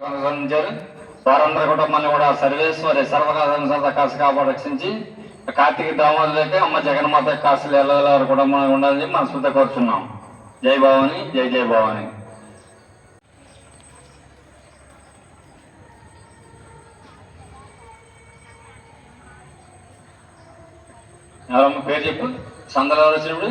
కొనసాగించారు వారందరూ కూడా మళ్ళీ కూడా సర్వేశ్వరి సర్వకాశ కాశ కాబట్టి రక్షించి కార్తీక దామోదరులకి అమ్మ జగన్మాత కాశలు ఎల్లవారు కూడా మనం ఉండాలని చెప్పి మనస్ఫూర్తిగా కోరుచున్నాం. జై భవాని జై జై భవాని. ఎవరమ్మ పేరు చెప్పు? సందలు వచ్చినప్పుడు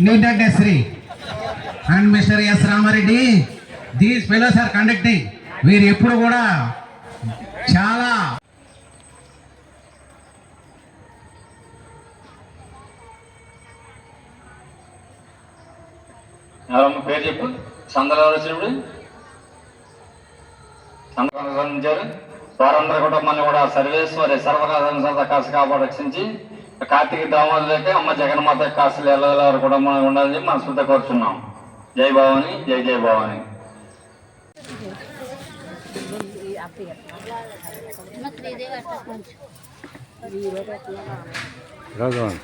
నీటడ్డ Sri and mister S Ramareddy these fellows are conducting వీరు ఎప్పుడు కూడా చాలా ఎవరమ్మ పేరు చెప్పు? సందలు ఎవరు? వచ్చినప్పుడు కుటుంబాన్ని కూడా మళ్ళీ కూడా సర్వేశ్వరి సర్వకాశ కాశ కాబట్టి రక్షించి కార్తీక దామోదరులకి అమ్మ జగన్మాత కాశలు ఎల్లవారు కూడా మనం ఉండాలని చెప్పి మనస్ఫూర్తిగా కోరుచున్నాం. జై భవాని జై జై భవాని. రాఘవన్.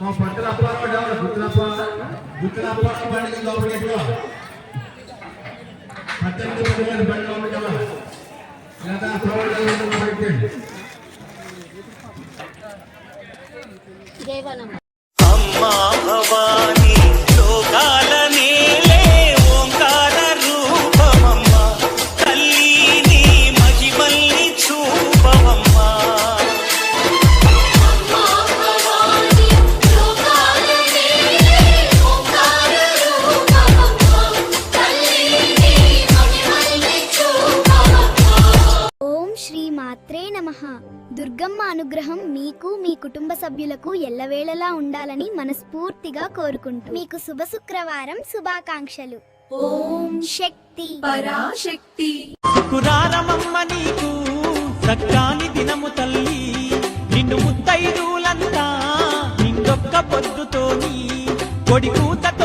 మా పంటల అప్పారావు ఎవరు గుర్తులప్ప గుర్తులప్ప బండి లోపలికి ఎక్కువ పద్దెనిమిది మంది గారి బండి లోపలికి వెళ్ళాలి అమ్మా. మాత్రే నమ. దుర్గమ్మ అనుగ్రహం మీకు మీ కుటుంబ సభ్యులకు ఎల్లవేళలా ఉండాలని మనస్ఫూర్తిగా కోరుకుంటూ. మీకు శుభ శుక్రవారం శుభాకాంక్షలు. ఓం శక్తి. పరాశక్తి. శుకురారమమ్మ దినము తల్లి. నిన్ను ముత్తైదులంతా ఇంకొక్క పొద్దుతోని. కొడికూత